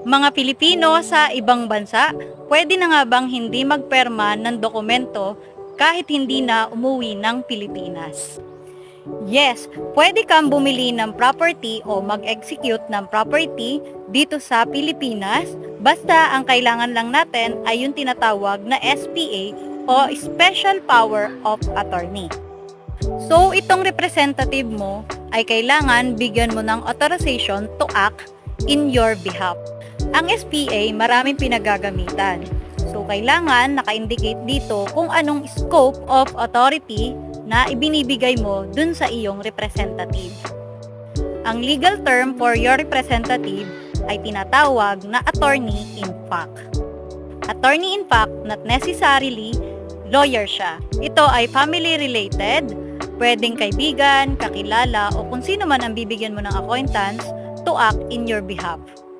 Mga Pilipino sa ibang bansa, pwede na nga bang hindi magperma ng dokumento kahit hindi na umuwi ng Pilipinas? Yes, pwede kang bumili ng property o mag-execute ng property dito sa Pilipinas basta ang kailangan lang natin ay yung tinatawag na SPA o Special Power of Attorney. So, itong representative mo ay kailangan bigyan mo ng authorization to act in your behalf. Ang SPA maraming pinagagamitan. So, kailangan naka-indicate dito kung anong scope of authority na ibinibigay mo dun sa iyong representative. Ang legal term for your representative ay tinatawag na attorney in fact. Attorney in fact, not necessarily lawyer siya. Ito ay family related, pwedeng kaibigan, kakilala, o kung sino man ang bibigyan mo ng acquaintance to act in your behalf.